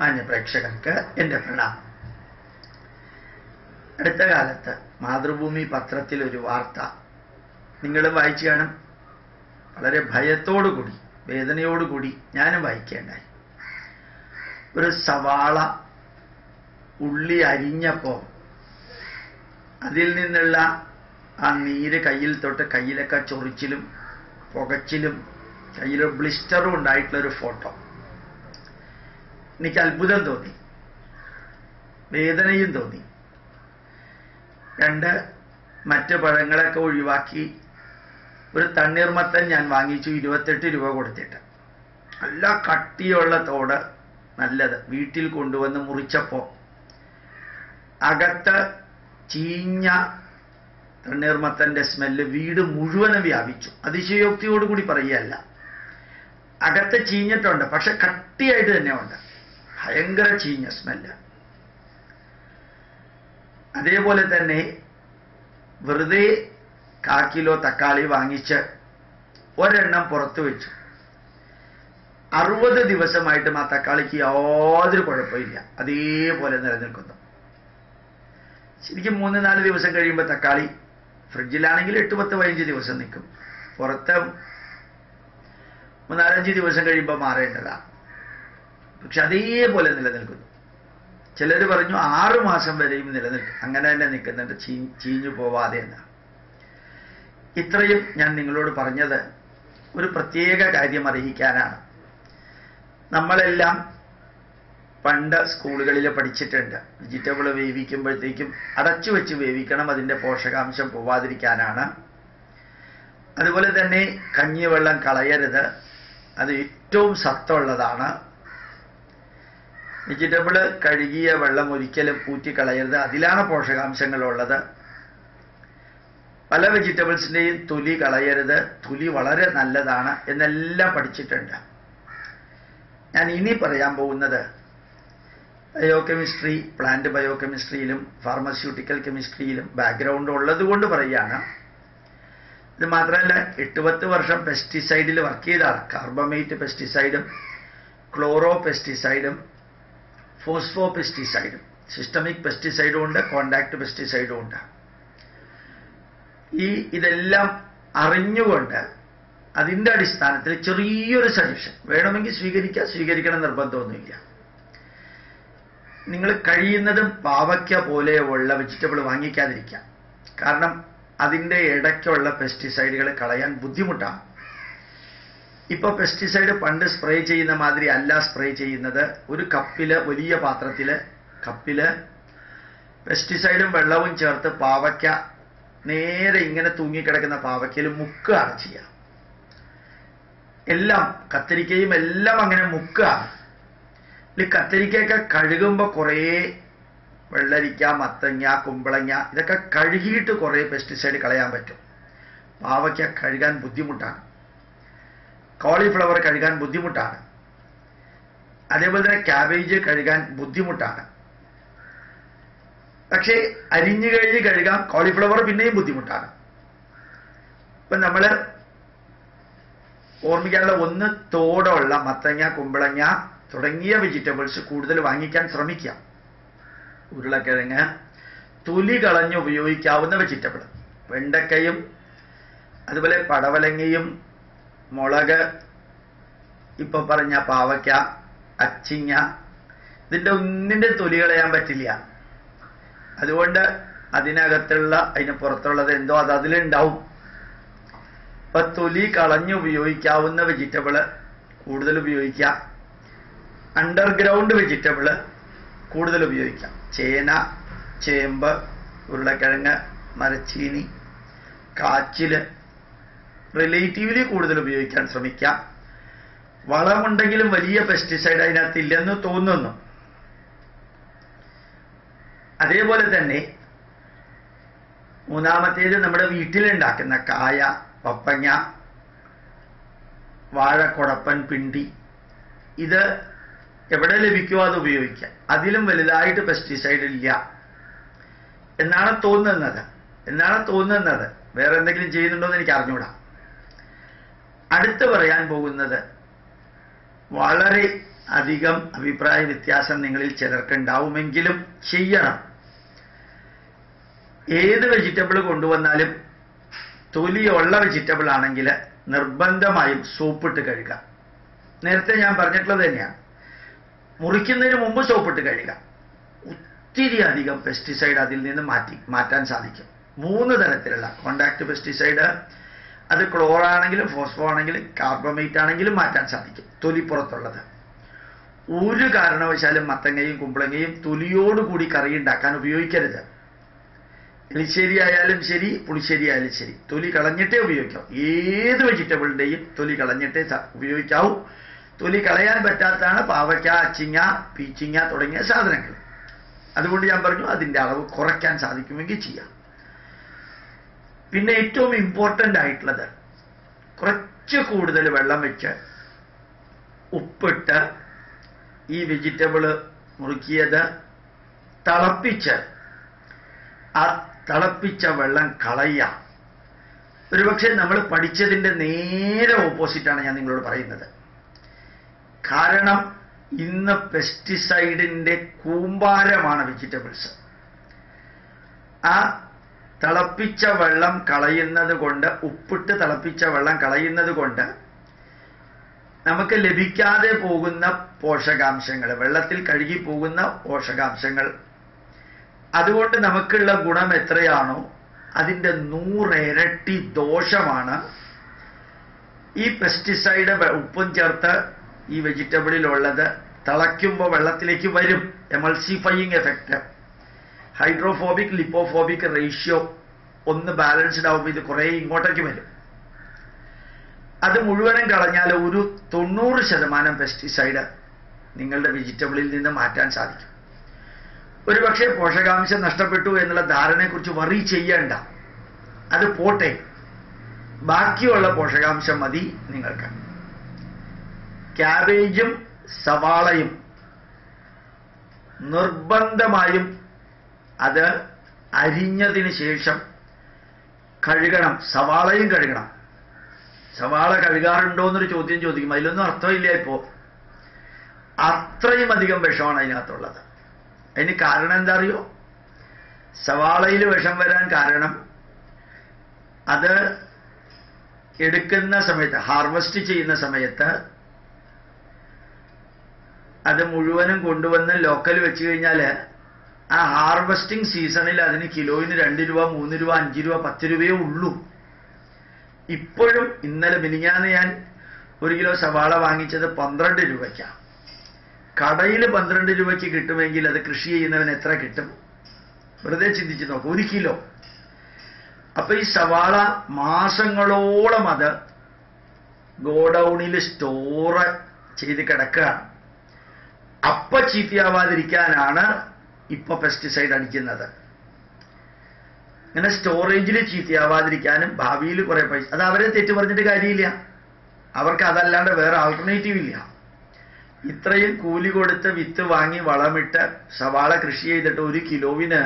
മാന്യ പ്രേക്ഷകർക്ക് എന്റെ പ്രണാമം. അടുത്ത കാലത്ത് മാതൃഭൂമി പത്രത്തിൽ ഒരു വാർത്ത നിങ്ങൾ വായിച്ചു കാണും. വളരെ ഭയത്തോടുകൂടി വേദനയോടുകൂടി ഞാനും വായിക്കേണ്ടായി. ഒരു സവാള ഉള്ളി അരിഞ്ഞപ്പോൾ അതിൽ നിന്നുള്ള ആ നീര് കയ്യിൽ തൊട്ട് കയ്യിലൊക്കെ ചൊറിച്ചിലും പുകച്ചിലും കയ്യിൽ ബ്ലിസ്റ്ററും ഉണ്ടായിട്ടുള്ള ഒരു ഫോട്ടോ. എനിക്ക് അത്ഭുതം തോന്നി. വേദനയും തോന്നി. രണ്ട് മറ്റ് പഴങ്ങളൊക്കെ ഒഴിവാക്കി ഒരു തണ്ണീർമത്തൻ ഞാൻ വാങ്ങിച്ചു ഇരുപത്തെട്ട് രൂപ കൊടുത്തിട്ട്. നല്ല കട്ടിയുള്ള തോട് നല്ലത്. വീട്ടിൽ കൊണ്ടുവന്ന് മുറിച്ചപ്പോൾ. അകത്ത് ചീഞ്ഞ തണ്ണീർമത്തന്റെ സ്മെല്ല് വീട് മുഴുവനും വ്യാപിച്ചു. അതിശയോക്തിയോടുകൂടി പറയുകയല്ല. അകത്ത് ചീഞ്ഞിട്ടുണ്ട് പക്ഷെ കട്ടിയായിട്ട് തന്നെ ഉണ്ട് ഭയങ്കര ചീഞ്ഞ സ്മെല്ല് അതേപോലെ തന്നെ വെറുതെ കാ കിലോ തക്കാളി വാങ്ങിച്ച് ഒരെണ്ണം പുറത്തു വെച്ചു. അറുപത് ദിവസമായിട്ടും ആ തക്കാളിക്ക് യാതൊരു കുഴപ്പമില്ല. അതേപോലെ നിലനിൽക്കുന്നു. ശരിക്കും മൂന്ന് നാല് ദിവസം കഴിയുമ്പോൾ തക്കാളി ഫ്രിഡ്ജിലാണെങ്കിൽ എട്ട് പത്ത് പതിനഞ്ച് ദിവസം നിൽക്കും. പുറത്ത് മൂന്നാലഞ്ച് ദിവസം കഴിയുമ്പോൾ മാറേണ്ടതാണ് പക്ഷെ അതേപോലെ നിലനിൽക്കുന്നു. ചിലർ പറഞ്ഞു ആറു മാസം വരെയും നിലനിൽക്കും. അങ്ങനെ തന്നെ നിൽക്കുന്നുണ്ട്. ചീ ചീഞ്ഞു പോവാതെ എന്നാണ് ഇത്രയും ഞാൻ നിങ്ങളോട് പറഞ്ഞത് ഒരു പ്രത്യേക കാര്യം അറിയിക്കാനാണ്. നമ്മളെല്ലാം പണ്ട് സ്കൂളുകളിൽ പഠിച്ചിട്ടുണ്ട്. വെജിറ്റബിൾ വേവിക്കുമ്പോഴത്തേക്കും അടച്ചു വെച്ച് വേവിക്കണം അതിന്റെ പോഷകാംശം പോവാതിരിക്കാനാണ്. അതുപോലെ തന്നെ കഞ്ഞിവെള്ളം കളയരുത്. അത് ഏറ്റവും സത്തുള്ളതാണ്. വെജിറ്റബിൾ കഴുകിയ വെള്ളം ഒരിക്കലും ഊറ്റിക്കളയരുത്. അതിലാണ് പോഷകാംശങ്ങളുള്ളത്. പല വെജിറ്റബിൾസിന്റെയും തൊലി കളയരുത്. തൊലി വളരെ നല്ലതാണ് എന്നെല്ലാം പഠിച്ചിട്ടുണ്ട്. ഞാൻ ഇനി പറയാൻ പോകുന്നത് ബയോകെമിസ്ട്രി പ്ലാന്റ് ബയോകെമിസ്ട്രിയിലും ഫാർമസ്യൂട്ടിക്കൽ കെമിസ്ട്രിയിലും ബാക്ക്ഗ്രൗണ്ട് ഉള്ളത് കൊണ്ട് പറയുകയാണ്. ഇത് മാത്രമല്ല എട്ട് പത്ത് വർഷം പെസ്റ്റിസൈഡിൽ വർക്ക് ചെയ്താണ്. കാർബമേറ്റ് പെസ്റ്റിസൈഡും ക്ലോറോ പെസ്റ്റിസൈഡും ഫോസ്ഫോ പെസ്റ്റിസൈഡും സിസ്റ്റമിക് പെസ്റ്റിസൈഡും ഉണ്ട് കോണ്ടാക്ട് പെസ്റ്റിസൈഡും ഉണ്ട്. ഈ ഇതെല്ലാം അറിഞ്ഞുകൊണ്ട് അതിന്റെ അടിസ്ഥാനത്തിൽ ചെറിയൊരു സജഷൻ വേണമെങ്കിൽ സ്വീകരിക്കുക സ്വീകരിക്കണം നിർബന്ധമൊന്നുമില്ല. നിങ്ങൾ കഴിയുന്നതും പാവയ്ക്ക പോലെയുള്ള വെജിറ്റബിൾ വാങ്ങിക്കാതിരിക്കുക കാരണം അതിന്റെ ഇടയ്ക്കുള്ള പെസ്റ്റിസൈഡുകൾ കളയാൻ ബുദ്ധിമുട്ടാണ്. ഇപ്പോൾ പെസ്റ്റിസൈഡ് പണ്ട് സ്പ്രേ ചെയ്യുന്ന മാതിരി അല്ല സ്പ്രേ ചെയ്യുന്നത്. ഒരു കപ്പിൽ വലിയ പാത്രത്തിൽ കപ്പിൽ പെസ്റ്റിസൈഡും വെള്ളവും ചേർത്ത് പാവയ്ക്ക നേരെ ഇങ്ങനെ തൂങ്ങിക്കിടക്കുന്ന പാവയ്ക്കയിൽ മുക്ക് ചെയ്യുക എല്ലാം കത്തിരിക്കയും എല്ലാം അങ്ങനെ മുക്കുകയാണ് ഈ കത്തിരിക്കയൊക്കെ കഴുകുമ്പോൾ കുറേ വെള്ളരിക്ക മത്തങ്ങ കുമ്പളങ്ങ ഇതൊക്കെ കഴുകിയിട്ട് കുറേ പെസ്റ്റിസൈഡ് കളയാൻ പറ്റും. പാവയ്ക്ക കഴുകാൻ ബുദ്ധിമുട്ടാണ്. കോളിഫ്ലവർ കഴുകാൻ ബുദ്ധിമുട്ടാണ്. അതേപോലെ തന്നെ ക്യാബേജ് കഴുകാൻ ബുദ്ധിമുട്ടാണ്. പക്ഷേ അരിഞ്ഞു കഴിഞ്ഞ് കഴുകാം കോളിഫ്ലവർ പിന്നെയും ബുദ്ധിമുട്ടാണ്. ഇപ്പം നമ്മൾ ഓർമ്മിക്കാനുള്ള ഒന്ന് തോടുള്ള മത്തങ്ങ കുമ്പളങ്ങ തുടങ്ങിയ വെജിറ്റബിൾസ് കൂടുതൽ വാങ്ങിക്കാൻ ശ്രമിക്കാം. ഉരുളക്കിഴങ്ങ് തൊലി കളഞ്ഞ് ഉപയോഗിക്കാവുന്ന വെജിറ്റബിൾ വെണ്ടക്കയും അതുപോലെ പടവലങ്ങയും മുളക് ഇപ്പൊ പറഞ്ഞ പാവയ്ക്ക അച്ചിങ്ങ ഇതിന്റെ ഒന്നിന്റെ തൊലി കളയാൻ പറ്റില്ല. അതുകൊണ്ട് അതിനകത്തുള്ള അതിന് പുറത്തുള്ളത് എന്തോ അത് അതിലുണ്ടാവും. ഇപ്പൊ തൊലി കളഞ്ഞു ഉപയോഗിക്കാവുന്ന വെജിറ്റബിൾ കൂടുതൽ ഉപയോഗിക്കാം. അണ്ടർഗ്രൗണ്ട് വെജിറ്റബിൾ കൂടുതൽ ഉപയോഗിക്കാം. ചേന ചേമ്പ് ഉരുളക്കിഴങ്ങ് മരച്ചീനി കാച്ചിൽ റിലേറ്റീവ്ലി കൂടുതൽ ഉപയോഗിക്കാൻ ശ്രമിക്കാം. വളമുണ്ടെങ്കിലും വലിയ പെസ്റ്റിസൈഡ് അതിനകത്ത് ഇല്ലെന്ന് തോന്നുന്നു. അതേപോലെ തന്നെ മൂന്നാമത്തേത് നമ്മുടെ വീട്ടിലുണ്ടാക്കുന്ന കായ പപ്പങ്ങ വാഴക്കൊടപ്പൻ പിണ്ടി. ഇത് എവിടെ ലഭിക്കുമോ അത് ഉപയോഗിക്കാം. അതിലും വലുതായിട്ട് പെസ്റ്റിസൈഡ് ഇല്ല. എന്നാണ് തോന്നുന്നത്. എന്നാണ് തോന്നുന്നത്. വേറെ എന്തെങ്കിലും ചെയ്യുന്നുണ്ടോ എന്ന് എനിക്ക് അറിഞ്ഞൂടാ. അടുത്ത് പറയാൻ പോകുന്നത് വളരെ അധികം അഭിപ്രായ വ്യത്യാസം നിങ്ങളിൽ ചിലർക്കുണ്ടാവുമെങ്കിലും ചെയ്യണം. ഏത് വെജിറ്റബിൾ കൊണ്ടുവന്നാലും തൊലിയുള്ള വെജിറ്റബിൾ ആണെങ്കിൽ നിർബന്ധമായും സോപ്പിട്ട് കഴുകുക. നേരത്തെ ഞാൻ പറഞ്ഞിട്ടുള്ളത് തന്നെയാണ്. മുറിക്കുന്നതിന് മുമ്പ് സോപ്പിട്ട് കഴുകുക. ഒത്തിരി അധികം പെസ്റ്റിസൈഡ് അതിൽ നിന്ന് മാറ്റി മാറ്റാൻ സാധിക്കും. മൂന്ന് തരത്തിലുള്ള കോണ്ടാക്ട് പെസ്റ്റിസൈഡ് അത് ക്ലോർ ആണെങ്കിലും ഫോസ്ഫോ ആണെങ്കിലും കാർബമേറ്റ് ആണെങ്കിലും മാറ്റാൻ സാധിക്കും തൊലിപ്പുറത്തുള്ളത്. ഒരു കാരണവശാലും മത്തങ്ങയും കുമ്പളങ്ങയും തൊലിയോടുകൂടി കറി ഉണ്ടാക്കാൻ ഉപയോഗിക്കരുത്. എലിശ്ശേരി ആയാലും ശരി പുളിശ്ശേരി ആയാലും ശരി. തൊലി കളഞ്ഞിട്ടേ ഉപയോഗിക്കാവൂ. ഏത് വെജിറ്റബിളിന്റെയും തൊലി കളഞ്ഞിട്ടേ ഉപയോഗിക്കാവൂ. തൊലി കളയാൻ പറ്റാത്തതാണ് പാവയ്ക്ക അച്ചിങ്ങ പീച്ചിങ്ങ തുടങ്ങിയ സാധനങ്ങൾ. അതുകൊണ്ട് ഞാൻ പറഞ്ഞു അതിന്റെ അളവ് കുറയ്ക്കാൻ സാധിക്കുമെങ്കിൽ ചെയ്യാം. പിന്നെ ഏറ്റവും ഇമ്പോർട്ടന്റ് ആയിട്ടുള്ളത് കുറച്ച് കൂടുതൽ വെള്ളം വെച്ച് ഉപ്പിട്ട് ഈ വെജിറ്റബിൾ മുറുക്കിയത് തിളപ്പിച്ച് ആ തിളപ്പിച്ച വെള്ളം കളയുക. ഒരുപക്ഷെ നമ്മൾ പഠിച്ചതിന്റെ നേരെ ഓപ്പോസിറ്റാണ് ഞാൻ നിങ്ങളോട് പറയുന്നത്. കാരണം ഇന്ന് പെസ്റ്റിസൈഡിന്റെ കൂമ്പാരമാണ് വെജിറ്റബിൾസ് ആ തിളപ്പിച്ച വെള്ളം കളയുന്നത് കൊണ്ട് ഉപ്പിട്ട് തിളപ്പിച്ച വെള്ളം കളയുന്നത് കൊണ്ട് നമുക്ക് ലഭിക്കാതെ പോകുന്ന പോഷകാംശങ്ങൾ വെള്ളത്തിൽ കഴുകി പോകുന്ന പോഷകാംശങ്ങൾ. അതുകൊണ്ട് നമുക്കുള്ള ഗുണം എത്രയാണോ അതിന്റെ നൂറിരട്ടി ദോഷമാണ് ഈ പെസ്റ്റിസൈഡ് ഉപ്പും ചേർത്ത് ഈ വെജിറ്റബിളിലുള്ളത് തിളയ്ക്കുമ്പോൾ വെള്ളത്തിലേക്ക് വരും. Emulsifying effect hydrophobic lipophobic ratio ഒന്ന് ബാലൻസ്ഡ് ആവുമ്പോൾ ഇത് കുറേ ഇങ്ങോട്ടേക്ക് വരും. അത് മുഴുവനും കളഞ്ഞാൽ ഒരു തൊണ്ണൂറ് ശതമാനം പെസ്റ്റിസൈഡ് നിങ്ങളുടെ വെജിറ്റബിളിൽ നിന്ന് മാറ്റാൻ സാധിക്കും. ഒരു പക്ഷേ പോഷകാംശം നഷ്ടപ്പെട്ടു എന്നുള്ള ധാരണയെക്കുറിച്ച് വറി ചെയ്യേണ്ട. അത് പോട്ടെ. ബാക്കിയുള്ള പോഷകാംശം മതി നിങ്ങൾക്ക്. ക്യാബേജും സവാളയും നിർബന്ധമായും അത് അരിഞ്ഞതിന് ശേഷം കഴുകണം. സവാളയും കഴുകണം. സവാള കഴുകാറുണ്ടോ എന്നൊരു ചോദ്യം ചോദിക്കും അതിലൊന്നും അർത്ഥമില്ല ഇപ്പോ. അത്രയും അധികം വിഷമാണ് അതിനകത്തുള്ളത്. അതിന് കാരണം എന്താ അറിയോ സവാളയിൽ വിഷം വരാൻ കാരണം അത് എടുക്കുന്ന സമയത്ത് ഹാർവസ്റ്റ് ചെയ്യുന്ന സമയത്ത് അത് മുഴുവനും കൊണ്ടുവന്ന് ലോക്കൽ വെച്ച് കഴിഞ്ഞാൽ ആ ഹാർവസ്റ്റിംഗ് സീസണിൽ അതിന് കിലോയിന് രണ്ട് രൂപ മൂന്ന് രൂപ അഞ്ച് രൂപ പത്ത് രൂപയേ ഉള്ളൂ. ഇപ്പോഴും ഇന്നലെ മിനിഞ്ഞാന്ന് ഞാൻ ഒരു കിലോ സവാള വാങ്ങിച്ചത് പന്ത്രണ്ട് രൂപയ്ക്കാണ് കടയിൽ പന്ത്രണ്ട് രൂപയ്ക്ക് കിട്ടുമെങ്കിൽ അത് കൃഷി ചെയ്യുന്നവൻ എത്ര കിട്ടും? വെറുതെ ചിന്തിച്ച് നോക്കും ഒരു കിലോ. അപ്പൊ ഈ സവാള മാസങ്ങളോളം അത് ഗോഡൌണിൽ സ്റ്റോറ് ചെയ്ത് കിടക്കുക അപ്പ ചീത്തയാവാതിരിക്കാനാണ് ഇപ്പൊ പെസ്റ്റിസൈഡ് അടിക്കുന്നത്. ഇങ്ങനെ സ്റ്റോറേജിൽ ചീത്തയാവാതിരിക്കാനും ഭാവിയിൽ കുറെ പൈസ അത് അവരെ തെറ്റ് പറഞ്ഞിട്ട് കാര്യമില്ല. അവർക്ക് അതല്ലാണ്ട് വേറെ ആൾട്ടർനേറ്റീവ് ഇല്ല. ഇത്രയും കൂലി കൊടുത്ത് വിത്ത് വാങ്ങി വളമിട്ട് സവാള കൃഷി ചെയ്തിട്ട് ഒരു കിലോവിന്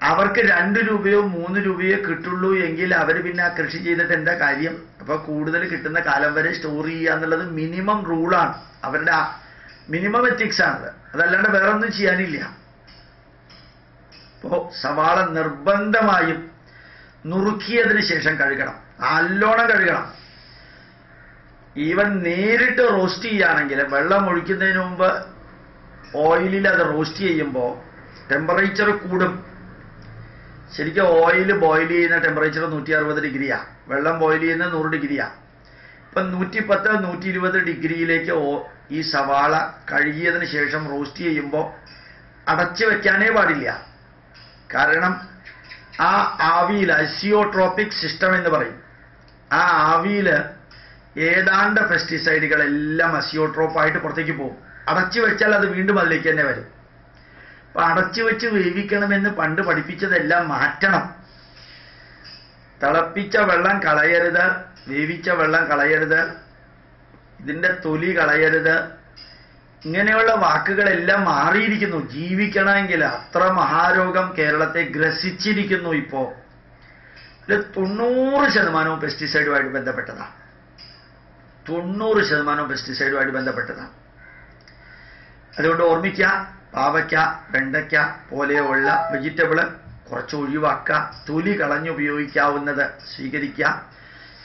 അവർക്ക് രണ്ട് രൂപയോ മൂന്ന് രൂപയോ കിട്ടുള്ളൂ എങ്കിൽ അവർ പിന്നെ ആ കൃഷി ചെയ്തിട്ട് എന്താ കാര്യം? അപ്പൊ കൂടുതൽ കിട്ടുന്ന കാലം വരെ സ്റ്റോർ ചെയ്യുക എന്നുള്ളത് മിനിമം റൂളാണ് അവരുടെ മിനിമം എത്തിക്സ് ആണത് അതല്ലാണ്ട് വേറെ ഒന്നും ചെയ്യാനില്ല. അപ്പോ സവാള നിർബന്ധമായും നുറുക്കിയതിന് ശേഷം കഴുകണം. നല്ലോണം കഴുകണം. ഈവൻ നേരിട്ട് റോസ്റ്റ് ചെയ്യുകയാണെങ്കിൽ വെള്ളം ഒഴിക്കുന്നതിന് മുമ്പ് ഓയിലിൽ അത് റോസ്റ്റ് ചെയ്യുമ്പോൾ ടെമ്പറേച്ചർ കൂടും. ശരിക്കും ഓയിൽ ബോയിൽ ചെയ്യുന്ന ടെമ്പറേച്ചർ നൂറ്റി അറുപത് ഡിഗ്രിയാ. വെള്ളം ബോയിൽ ചെയ്യുന്നത് നൂറ് ഡിഗ്രിയാ. ഇപ്പം നൂറ്റി പത്ത് നൂറ്റി ഇരുപത് ഡിഗ്രിയിലേക്ക് ഈ സവാള കഴുകിയതിന് ശേഷം റോസ്റ്റ് ചെയ്യുമ്പോൾ അടച്ചു വെക്കാനേ പാടില്ല. കാരണം ആ ആവിയിൽ അസിയോട്രോപ്പിക് സിസ്റ്റം എന്ന് പറയും. ആ ആവിയിൽ ഏതാണ്ട് പെസ്റ്റിസൈഡുകളെല്ലാം അസിയോട്രോപ്പായിട്ട് പുറത്തേക്ക് പോകും. അടച്ചു വെച്ചാൽ അത് വീണ്ടും അതിലേക്ക് തന്നെ വരും. അപ്പൊ അടച്ചു വെച്ച് വേവിക്കണമെന്ന് പണ്ട് പഠിപ്പിച്ചതെല്ലാം മാറ്റണം. തിളപ്പിച്ച വെള്ളം കളയരുത് വേവിച്ച വെള്ളം കളയരുത്. ഇതിന്റെ തൊലി കളയരുത്. ഇങ്ങനെയുള്ള വാക്കുകളെല്ലാം മാറിയിരിക്കുന്നു. ജീവിക്കണമെങ്കിൽ അത്ര മഹാരോഗം കേരളത്തെ ഗ്രസിച്ചിരിക്കുന്നു ഇപ്പോ. ഇതിൽ തൊണ്ണൂറ് ശതമാനവും പെസ്റ്റിസൈഡുമായിട്ട് ബന്ധപ്പെട്ടതാണ്. തൊണ്ണൂറ് ശതമാനവും പെസ്റ്റിസൈഡുമായിട്ട് ബന്ധപ്പെട്ടതാണ്. അതുകൊണ്ട് ഓർമ്മിക്കുക പാവയ്ക്ക വെണ്ടയ്ക്ക പോലെയുള്ള വെജിറ്റബിൾ കുറച്ച് ഒഴിവാക്കുക തൊലി കളഞ്ഞുപയോഗിക്കാവുന്നത് സ്വീകരിക്കുക.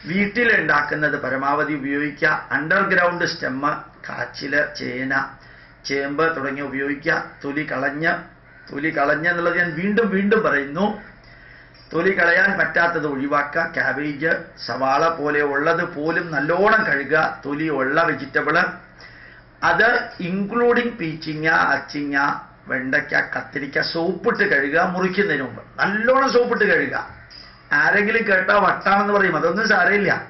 വീട്ടിലുണ്ടാക്കുന്നത് പരമാവധി ഉപയോഗിക്കുക. അണ്ടർഗ്രൗണ്ട് സ്റ്റെമ്മ് കാച്ചിൽ ചേന ചേമ്പ് തുടങ്ങി ഉപയോഗിക്കുക. തൊലി കളഞ്ഞ് തൊലി കളഞ്ഞ് എന്നുള്ളത് ഞാൻ വീണ്ടും വീണ്ടും പറയുന്നു. തൊലി കളയാൻ പറ്റാത്തത് ഒഴിവാക്കുക. ക്യാബേജ് സവാള പോലെ ഉള്ളത് പോലും നല്ലോണം കഴുകുക. തൊലി ഉള്ള വെജിറ്റബിൾ അത് ഇൻക്ലൂഡിങ് പീച്ചിങ്ങ അച്ചിങ്ങ വെണ്ടയ്ക്ക കത്തിരിക്ക സോപ്പിട്ട് കഴുകുക മുറിക്കുന്നതിന് മുമ്പ്. നല്ലോണം സോപ്പിട്ട് കഴുകുക. ആരെങ്കിലും കേട്ടാ വട്ടാണെന്ന് പറയും. അതൊന്നും സാരമില്ല.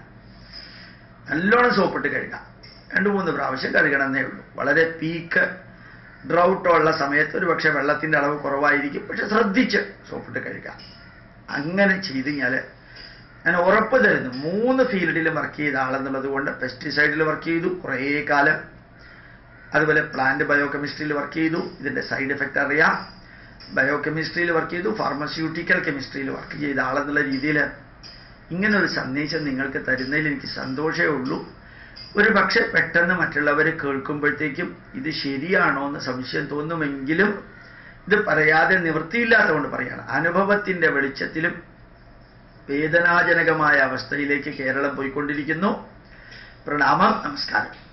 നല്ലോണം സോപ്പിട്ട് കഴുകാം. രണ്ട് മൂന്ന് പ്രാവശ്യം കഴുകണമെന്നേ ഉള്ളൂ. വളരെ പീക്ക് ഡ്രൗട്ടുള്ള സമയത്ത് ഒരു പക്ഷേ വെള്ളത്തിന്റെ അളവ് കുറവായിരിക്കും. പക്ഷെ ശ്രദ്ധിച്ച് സോപ്പിട്ട് കഴുകാം. അങ്ങനെ ചെയ്ത് കഴിഞ്ഞാൽ ഞാൻ ഉറപ്പ് തരുന്നു. മൂന്ന് ഫീൽഡിൽ വർക്ക് ചെയ്ത ആളെന്നുള്ളത് കൊണ്ട് പെസ്റ്റിസൈഡിൽ വർക്ക് ചെയ്തു കുറേ കാലം. അതുപോലെ പ്ലാന്റ് ബയോ ബയോകെമിസ്ട്രിയിൽ വർക്ക് ചെയ്തു. ഇതിന്റെ സൈഡ് എഫക്റ്റ് അറിയാം. ബയോകെമിസ്ട്രിയിൽ വർക്ക് ചെയ്തു ഫാർമസ്യൂട്ടിക്കൽ കെമിസ്ട്രിയിൽ വർക്ക് ചെയ്ത. ആളെന്നുള്ള രീതിയിൽ ഇങ്ങനെ ഒരു സന്ദേശം നിങ്ങൾക്ക് തരുന്നതിൽ എനിക്ക് സന്തോഷമേ ഉള്ളൂ. ഒരു പക്ഷെ പെട്ടെന്ന് മറ്റുള്ളവർ കേൾക്കുമ്പോഴത്തേക്കും ഇത് ശരിയാണോ എന്ന് സംശയം തോന്നുമെങ്കിലും ഇത് പറയാതെ നിവൃത്തിയില്ലാത്തതുകൊണ്ട് പറയാണ്. അനുഭവത്തിന്റെ വെളിച്ചത്തിലും വേദനാജനകമായ അവസ്ഥയിലേക്ക് കേരളം പോയിക്കൊണ്ടിരിക്കുന്നു. പ്രണാമം നമസ്കാരം.